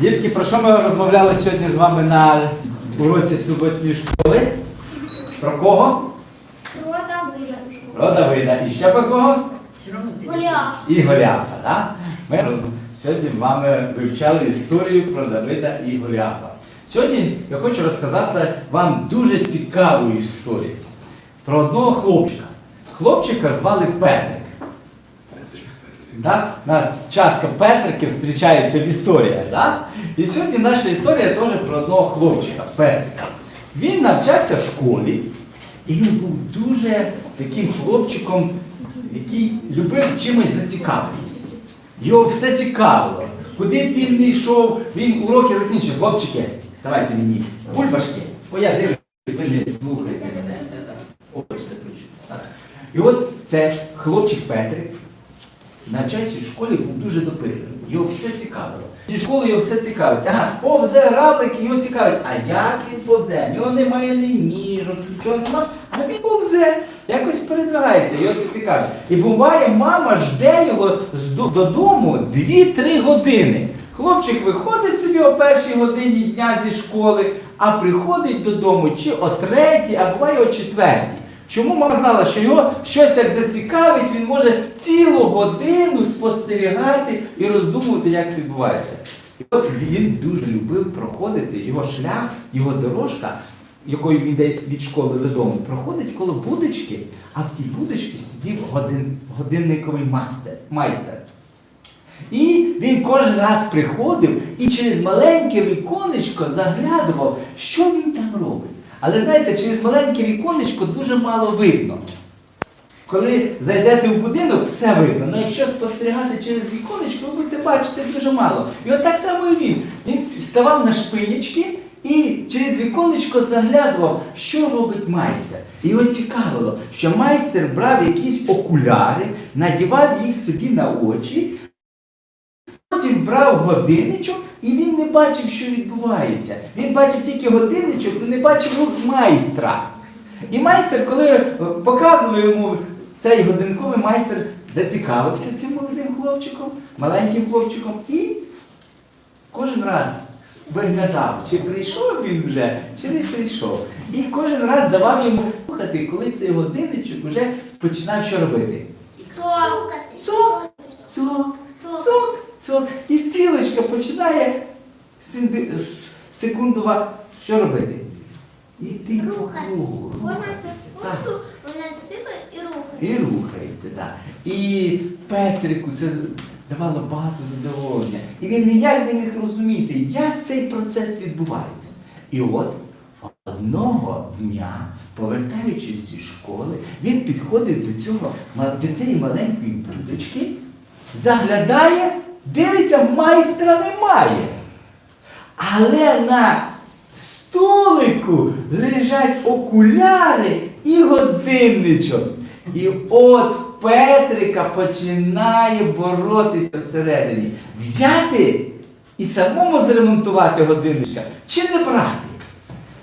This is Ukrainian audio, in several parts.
Дітки, про що ми розмовляли сьогодні з вами на уроці суботньої школи? Про кого? Рода вида. Про Давида. І ще про кого? Голіаф. І Голіафа. Да? Ми сьогодні з вами вивчали історію про Давида і Голіафа. Сьогодні я хочу розказати вам дуже цікаву історію про одного хлопчика. Хлопчика звали Петрик. Да? Нас часто Петрики зустрічаються в історіях. Да? І сьогодні наша історія теж про одного хлопчика, Петрика. Він навчався в школі, і він був дуже таким хлопчиком, який любив чимось зацікавитися. Його все цікавило. Куди б він не йшов, він уроки закінчив. Хлопчики, давайте мені бульбашки, бо я дивлюсь, ви не слухаєте мене. І от це хлопчик Петрик, навчаючись в школі, був дуже допитливий. Його все цікавило. Зі школи його все цікавить. Ага, повзе равлик, його цікавить. А як він повзе? В нього немає ні ніжок, нічого немає, а він повзе. Якось передвигається, його це цікавить. І буває, мама жде його додому 2-3 години. Хлопчик виходить собі о першій годині дня зі школи, а приходить додому чи о третій, а буває о четвертій. Чому мама знала, що його щось як зацікавить, він може цілу годину спостерігати і роздумувати, як це відбувається. І от він дуже любив проходити його шлях, його дорожка, якою він йде від школи додому, проходить коло будочки, а в тій будочці сидів годин, годинниковий майстер. майстер. І він кожен раз приходив і через маленьке віконечко заглядував, що він там робить. Але знаєте, через маленьке віконечко дуже мало видно. Коли зайдете в будинок, все видно. Але якщо спостерігати через віконечко, ви будете бачити дуже мало. І от так само і він. Він ставав на шпинячки і через віконечко заглядував, що робить майстер. І його цікавило, що майстер брав якісь окуляри, надівав їх собі на очі, Потім брав годинничок і він не бачив, що відбувається. Він бачив тільки годинничок, але не бачив рук майстра. І майстер, коли е, показував йому цей годинковий майстер, зацікавився цим молодим хлопчиком, маленьким хлопчиком, і кожен раз виглядав, чи прийшов він вже, чи не прийшов. І кожен раз давав йому слухати, коли цей годинничок вже починав що робити. Цок. Цок, цок, цок, цок. І стрілочка починає синди- секундова що робити? Іти по кругу. Секунду вона цикає і рухає. І рухається, так. І Петрику це давало багато задоволення. І він ніяк не міг розуміти, як цей процес відбувається. І от одного дня, повертаючись зі школи, він підходить до, цього, до цієї маленької будочки, заглядає, дивиться, майстра немає. Але на столику лежать окуляри і годинничок. І от Петрика починає боротися всередині. Взяти і самому зремонтувати годинничка чи не брати.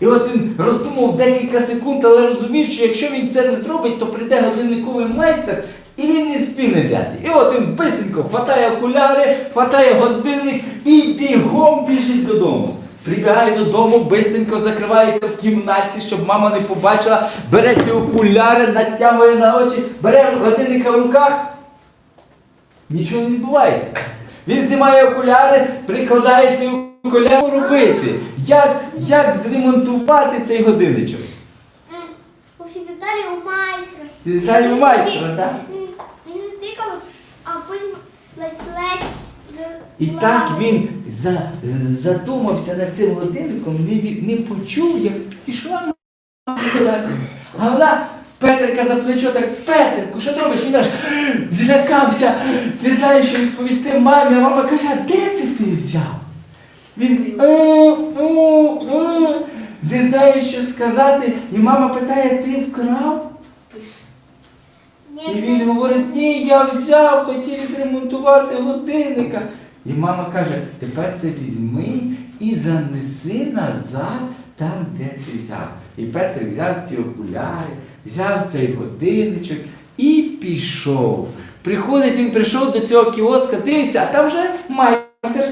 І от він роздумав декілька секунд, але розумів, що якщо він це не зробить, то прийде годинниковий майстер і він не встигне взяти. І от він бисенько хватає окуляри, хватає годинник і бігом біжить додому. Прибігає додому, бистренько закривається в кімнаті, щоб мама не побачила, бере ці окуляри, натягує на очі, бере годинника в руках. Нічого не відбувається. Він знімає окуляри, прикладає ці окуляри робити. Як, як зремонтувати цей годинничок? М, Усі деталі у майстра. Ці деталі у майстра, так? М, Він тикав, а потім ледь-ледь І так він за, задумався над цим годинником, не, не почув, як пішла мама. А вона Петрика за плечо так, Петрику, що ти робиш? Він аж злякався, не знає, що відповісти мамі, а мама каже, а де це ти взяв? Він «Е, е, е», не знає, що сказати, і мама питає, ти вкрав? І він говорить, ні, я взяв, хотів відремонтувати годинника. І мама каже, тепер це візьми і занеси назад там, де ти взяв. І Петр взяв ці окуляри, взяв цей годинничок і пішов. Приходить, він прийшов до цього кіоска, дивиться, а там вже майстер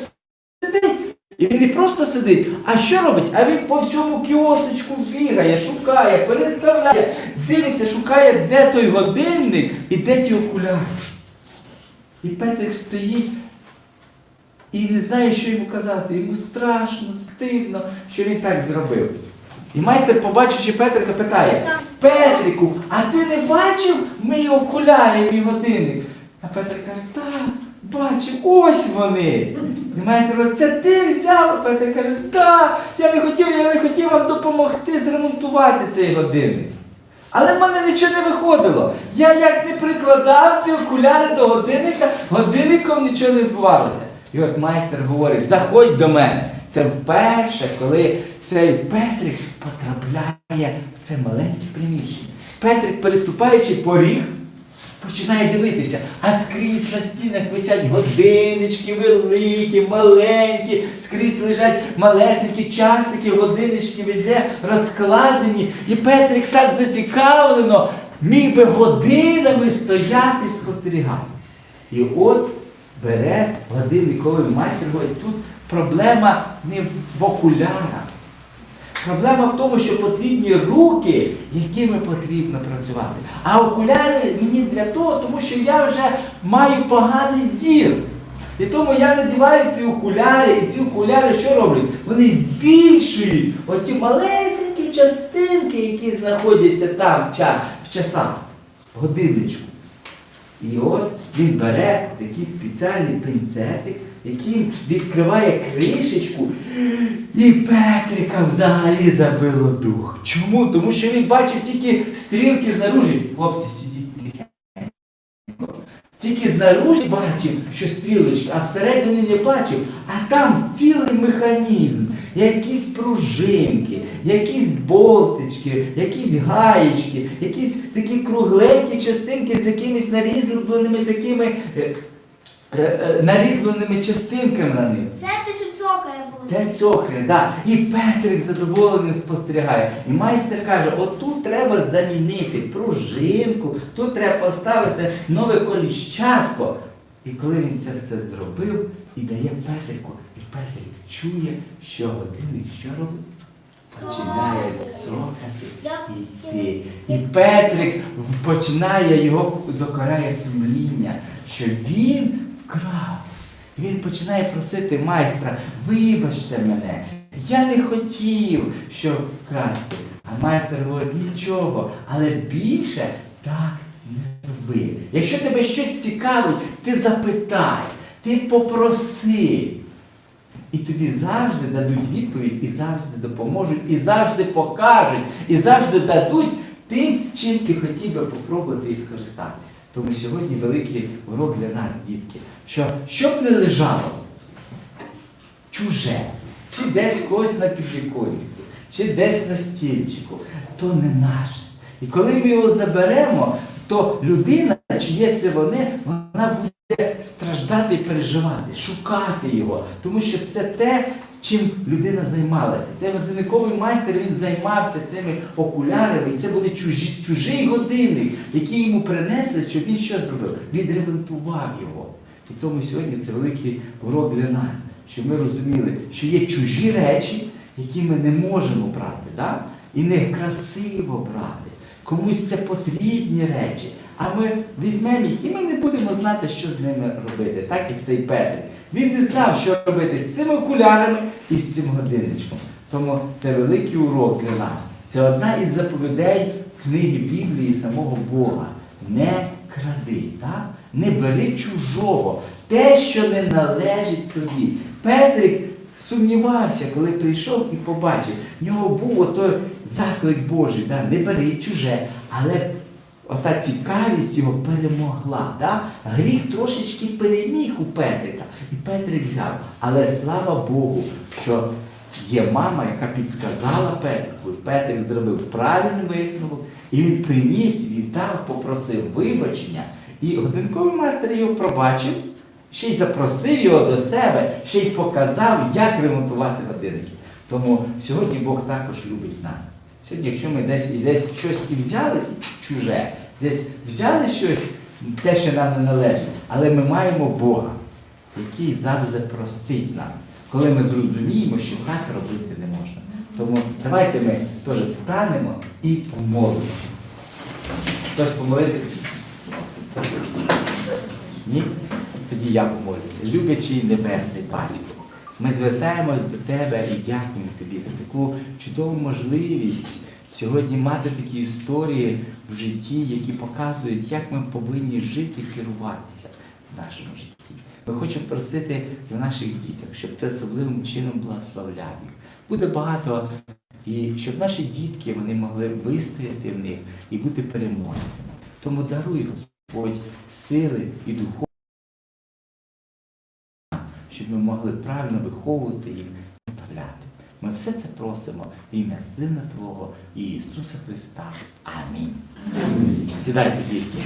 сидить. І він не просто сидить, а що робить? А він по всьому кіосочку бігає, шукає, переставляє, дивиться, шукає, де той годинник і де ті окуляри. І Петрик стоїть і не знає, що йому казати. Йому страшно, стидно, що він так зробив. І майстер, побачивши Петрика, питає: Петрику, а ти не бачив мої окуляри, мій годинник? А Петрик каже, так, бачив, ось вони. І майстер говорить, це ти взяв? А Петрик каже, так, я не хотів, я не хотів вам допомогти зремонтувати цей годинник. Але в мене нічого не виходило. Я як не прикладав ці окуляри до годинника, годинником нічого не відбувалося. І от майстер говорить, заходь до мене. Це вперше, коли цей Петрик потрапляє в це маленьке приміщення. Петрик, переступаючи поріг, починає дивитися, а скрізь на стінах висять годиннички великі, маленькі, скрізь лежать малесенькі часики, годинички везе розкладені. І Петрик так зацікавлено міг би годинами стояти спостерігати. І от бере годинниковий майстер, говорить, тут проблема не в окулярах. Проблема в тому, що потрібні руки, якими потрібно працювати. А окуляри мені для того, тому що я вже маю поганий зір. І тому я надіваю ці окуляри, і ці окуляри що роблять? Вони збільшують оті малесенькі частинки, які знаходяться там в часах, в годинничку. І от він бере такий спеціальний пинцетик, який відкриває кришечку, і Петрика взагалі забило дух. Чому? Тому що він бачив тільки стрілки знаружі. Хлопці, сидіть тихенько. Тільки знаружі бачив, що стрілочки, а всередині не бачив, а там цілий механізм, якісь пружинки, якісь болтички, якісь гаєчки, якісь такі кругленькі частинки з якимись нарізленими такими е, е, е, нарізленими частинками на них. Це ти що цокає було. Те цохре, да. І Петрик задоволений спостерігає. І майстер каже, отут треба замінити пружинку, тут треба поставити нове коліщатко. І коли він це все зробив і дає Петрику, Петрик чує, що годинник що робить? Починає цокати і йти. І Петрик починає його докоряє сумління, що він вкрав. Він починає просити майстра, вибачте мене, я не хотів, щоб красти. А майстер говорить, нічого, але більше так не роби. Якщо тебе щось цікавить, ти запитай, ти попроси. І тобі завжди дадуть відповідь, і завжди допоможуть, і завжди покажуть, і завжди дадуть тим, чим ти хотів би попробувати і скористатися. Тому сьогодні великий урок для нас, дітки, що щоб не лежало чуже, чи десь когось на підвіконнику, чи десь на стільчику, то не наше. І коли ми його заберемо, то людина, чиє це вони, вона буде страждати і переживати, шукати його. Тому що це те, чим людина займалася. Цей годинниковий майстер він займався цими окулярами, це були чужі, чужий годинник, який йому принесли, щоб він що зробив? Відремонтував його. І тому сьогодні це великий урок для нас, щоб ми розуміли, що є чужі речі, які ми не можемо брати, да? і не красиво брати. Комусь це потрібні речі. А ми візьмемо їх і ми не будемо знати, що з ними робити, так як цей Петр. Він не знав, що робити з цими окулярами і з цим годинничком. Тому це великий урок для нас. Це одна із заповідей книги Біблії самого Бога. Не кради, так? не бери чужого, те, що не належить тобі. Петрик сумнівався, коли прийшов і побачив. В нього був отой заклик Божий, да? не бери чуже, але ота цікавість його перемогла. Да? Гріх трошечки переміг у Петрика. І Петрик взяв. Але слава Богу, що є мама, яка підсказала Петрику, Петрик зробив правильний висновок, і він приніс, віддав, попросив вибачення. І годинковий майстер його пробачив, ще й запросив його до себе, ще й показав, як ремонтувати годинники. Тому сьогодні Бог також любить нас. Сьогодні, якщо ми десь десь щось і взяли чуже, десь взяли щось, те, що нам не належить, але ми маємо Бога, який завжди простить нас. коли ми зрозуміємо, що так робити не можна. Тому давайте ми теж встанемо і помолимося. Хтось помолитися? Ні? Тоді я помолюся. Люблячий небесний батько, ми звертаємось до тебе і дякуємо тобі за таку чудову можливість сьогодні мати такі історії в житті, які показують, як ми повинні жити і керуватися в нашому житті. Ми хочемо просити за наших діток, щоб ти особливим чином благословляв їх. Буде багато, і щоб наші дітки вони могли вистояти в них і бути переможцями. Тому даруй, Господь, сили і духовність, щоб ми могли правильно виховувати їх, наставляти. Ми все це просимо в ім'я Сина Твого і Ісуса Христа. Амінь. Сідайте, дітки.